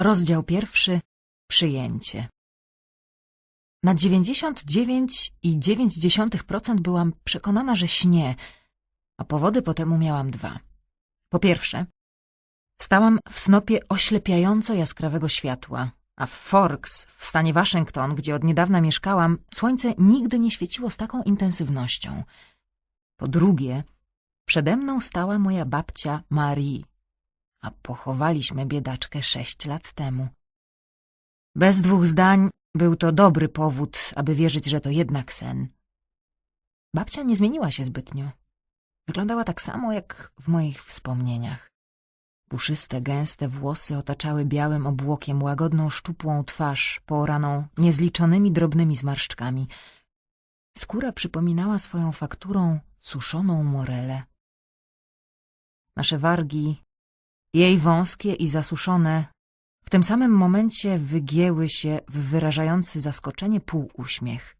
Rozdział pierwszy. Przyjęcie. Na 99,9% byłam przekonana, że śnie, a powody po temu miałam dwa. Po pierwsze, stałam w snopie oślepiająco jaskrawego światła, a w Forks, w stanie Waszyngton, gdzie od niedawna mieszkałam, słońce nigdy nie świeciło z taką intensywnością. Po drugie, przede mną stała moja babcia Marie, a pochowaliśmy biedaczkę sześć lat temu. Bez dwóch zdań był to dobry powód, aby wierzyć, że to jednak sen. Babcia nie zmieniła się zbytnio. Wyglądała tak samo jak w moich wspomnieniach. Puszyste, gęste włosy otaczały białym obłokiem łagodną, szczupłą twarz, pooraną niezliczonymi drobnymi zmarszczkami. Skóra przypominała swoją fakturą suszoną morelę. Nasze wargi, jej wąskie i zasuszone, w tym samym momencie wygięły się w wyrażający zaskoczenie półuśmiech.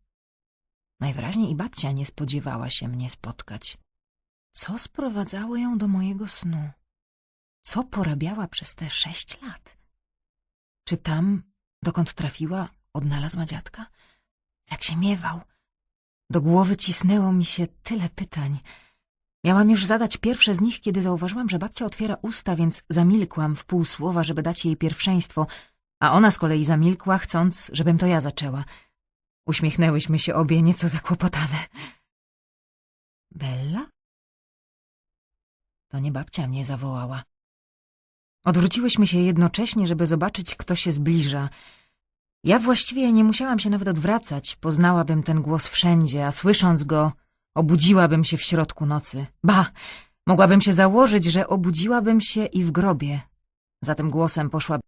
Najwyraźniej i babcia nie spodziewała się mnie spotkać. Co sprowadzało ją do mojego snu? Co porabiała przez te sześć lat? Czy tam, dokąd trafiła, odnalazła dziadka? Jak się miewał? Do głowy cisnęło mi się tyle pytań. Miałam już zadać pierwsze z nich, kiedy zauważyłam, że babcia otwiera usta, więc zamilkłam w pół słowa, żeby dać jej pierwszeństwo, a ona z kolei zamilkła, chcąc, żebym to ja zaczęła. Uśmiechnęłyśmy się obie nieco zakłopotane. Bella? To nie babcia mnie zawołała. Odwróciłyśmy się jednocześnie, żeby zobaczyć, kto się zbliża. Ja właściwie nie musiałam się nawet odwracać, poznałabym ten głos wszędzie, a słysząc go, obudziłabym się w środku nocy. Ba, mogłabym się założyć, że obudziłabym się i w grobie. Za tym głosem poszła